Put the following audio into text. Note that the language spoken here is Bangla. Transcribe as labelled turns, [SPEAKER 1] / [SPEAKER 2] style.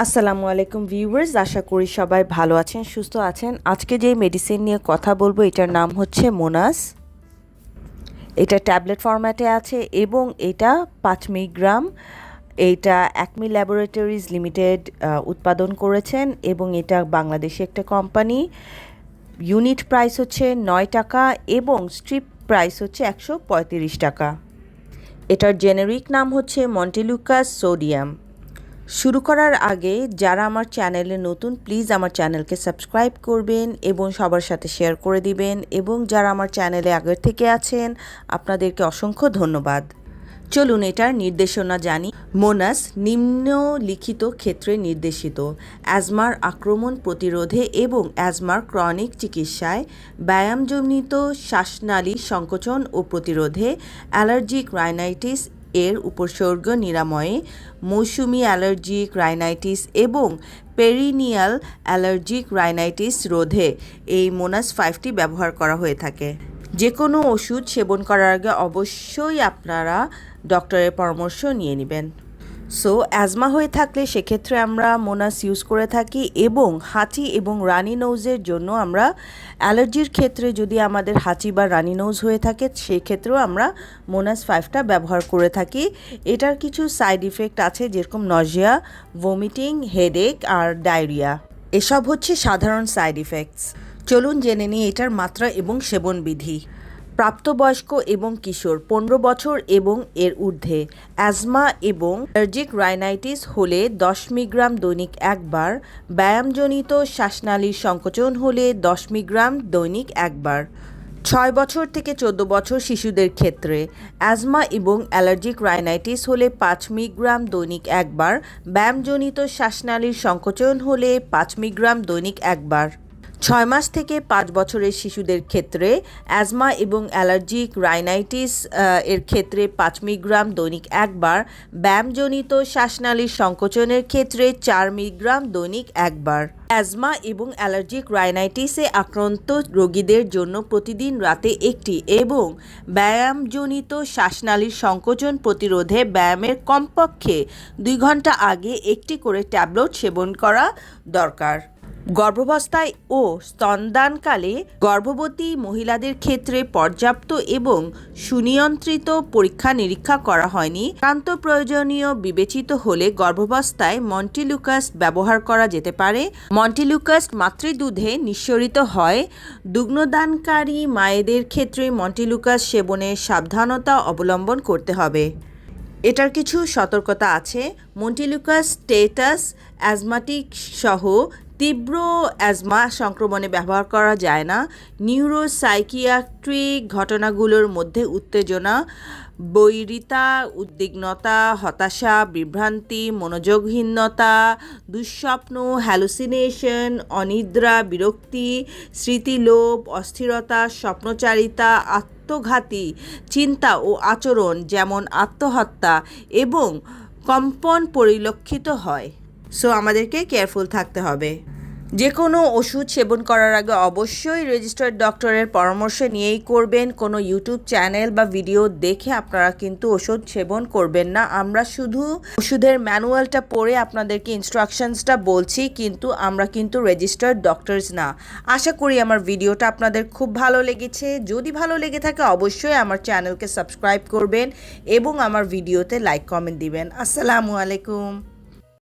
[SPEAKER 1] আসসালামু আলাইকুম ভিউয়ার্স, আশা করি সবাই ভালো আছেন, সুস্থ আছেন। আজকে যে মেডিসিন নিয়ে কথা বলব, এটার নাম হচ্ছে মোনাস এটা ট্যাবলেট ফরম্যাটে আছে এবং এটা পাঁচ মিলিগ্রাম। এইটা অ্যাকমি ল্যাবরেটরিজ লিমিটেড উৎপাদন করেছেন এবং এটা বাংলাদেশে একটা কোম্পানি ইউনিট প্রাইস হচ্ছে নয় টাকা এবং স্ট্রিপ প্রাইস হচ্ছে একশো পঁয়ত্রিশ টাকা। এটার জেনেরিক নাম হচ্ছে মন্টিলুকাস সোডিয়াম শুরু করার আগে যারা আমার চ্যানেলে নতুন প্লিজ আমার চ্যানেলকে সাবস্ক্রাইব করবেন এবং সবার সাথে শেয়ার করে দিবেন এবং যারা আমার চ্যানেলে আগের থেকে আছেন, আপনাদেরকে অসংখ্য ধন্যবাদ। চলুন এটার নির্দেশনা জানি। মোনাস নিম্নলিখিত ক্ষেত্রে নির্দেশিত। অ্যাজমার আক্রমণ প্রতিরোধে এবং অ্যাজমার ক্রনিক চিকিৎসায় ব্যায়ামজনিত শ্বাসনালী সংকোচন ও প্রতিরোধে অ্যালার্জিক রাইনাইটিস এর উপসর্গ নিরাময়ে মৌসুমি অ্যালার্জিক রাইনাইটিস এবং পেরিনিয়াল অ্যালার্জিক রাইনাইটিস রোধে এই মোনাস ফাইভটি ব্যবহার করা হয়ে থাকে। যে কোনো ওষুধ সেবন করার আগে অবশ্যই আপনারা ডক্টরের পরামর্শ নিয়ে নেবেন। সো অ্যাজমা হয়ে থাকলে সেক্ষেত্রে আমরা মোনাস ইউজ করে থাকি এবং হাঁচি এবং রানি নোজের জন্য আমরা অ্যালার্জির ক্ষেত্রে যদি আমাদের হাঁচি বা রানি নোজ হয়ে থাকে, সেক্ষেত্রেও আমরা মোনাস ফাইভটা ব্যবহার করে থাকি। এটার কিছু সাইড ইফেক্ট আছে, যেরকম নজিয়া ভমিটিং হেডেক আর ডায়রিয়া এসব হচ্ছে সাধারণ সাইড ইফেক্টস চলুন জেনে নিই এটার মাত্রা এবং সেবন বিধি প্রাপ্তবয়স্ক এবং কিশোর, পনেরো বছর এবং এর ঊর্ধ্বে। অ্যাজমা এবং অ্যালার্জিক রাইনাইটিস হলে দশ মিগ্রাম দৈনিক একবার, ব্যায়ামজনিত শ্বাসনালীর সংকোচন হলে দশ মিগ্রাম দৈনিক একবার। ছয় বছর থেকে চোদ্দ বছর শিশুদের ক্ষেত্রে অ্যাজমা এবং অ্যালার্জিক রাইনাইটিস হলে পাঁচ মিগ্রাম দৈনিক একবার, ব্যায়ামজনিত শ্বাসনালীর সংকোচন হলে পাঁচ মিগ্রাম দৈনিক একবার। ছয় মাস থেকে পাঁচ বছরের শিশুদের ক্ষেত্রে অ্যাজমা এবং অ্যালার্জিক রাইনাইটিস এর ক্ষেত্রে পাঁচ মিগ্রাম দৈনিক একবার, ব্যায়ামজনিত শ্বাসনালীর সংকোচনের ক্ষেত্রে চার মিগ্রাম দৈনিক একবার। অ্যাজমা এবং অ্যালার্জিক রাইনাইটিসে আক্রান্ত রোগীদের জন্য প্রতিদিন রাতে একটি এবং ব্যায়ামজনিত শ্বাসনালীর সংকোচন প্রতিরোধে ব্যায়ামের কমপক্ষে দুই ঘণ্টা আগে একটি করে ট্যাবলেট সেবন করা দরকার। গর্ভাবস্থায় ও স্তনদানকালে গর্ভবতী মহিলাদের ক্ষেত্রে পর্যাপ্ত এবং সুনিয়ন্ত্রিত পরীক্ষা নিরীক্ষা করা হয়নি। একান্ত প্রয়োজনীয় বিবেচিত হলে গর্ভাবস্থায় মন্টিলুকাস ব্যবহার করা যেতে পারে। মন্টিলুকাস মাতৃদুধে নিঃসরিত হয়। দুগ্নদানকারী মায়েদের ক্ষেত্রে মন্টিলুকাস সেবনে সাবধানতা অবলম্বন করতে হবে। এটার কিছু সতর্কতা আছে। মন্টিলুকাস স্টেটাস অ্যাজমাটিক সহ তীব্র অ্যাজমা সংক্রমণে ব্যবহার করা যায় না। নিউরোসাইকিয়াট্রিক ঘটনাগুলোর মধ্যে উত্তেজনা, বৈরিতা, উদ্বিগ্নতা, হতাশা, বিভ্রান্তি, মনোযোগহীনতা, দুঃস্বপ্ন, হ্যালুসিনেশন, অনিদ্রা, বিরক্তি স্মৃতিলোভ অস্থিরতা, স্বপ্নচারিতা, আত্মঘাতী চিন্তা ও আচরণ যেমন আত্মহত্যা এবং কম্পন পরিলক্ষিত হয়। সো আমাদেরকে কেয়ারফুল থাকতে হবে। যে কোনো ওষুধ সেবন করার আগে অবশ্যই রেজিস্টার্ড ডক্টরের পরামর্শ নিয়েই করবেন। কোনো ইউটিউব চ্যানেল বা ভিডিও দেখে আপনারা কিন্তু ওষুধ সেবন করবেন না। আমরা শুধু ওষুধের ম্যানুয়ালটা পড়ে আপনাদেরকে ইনস্ট্রাকশনসটা বলছি, কিন্তু আমরা কিন্তু রেজিস্টার্ড ডক্টরস না। আশা করি আমার ভিডিওটা আপনাদের খুব ভালো লেগেছে। যদি ভালো লেগে থাকে, অবশ্যই আমার চ্যানেলকে সাবস্ক্রাইব করবেন এবং আমার ভিডিওতে লাইক কমেন্ট দিবেন। আসসালামু আলাইকুম।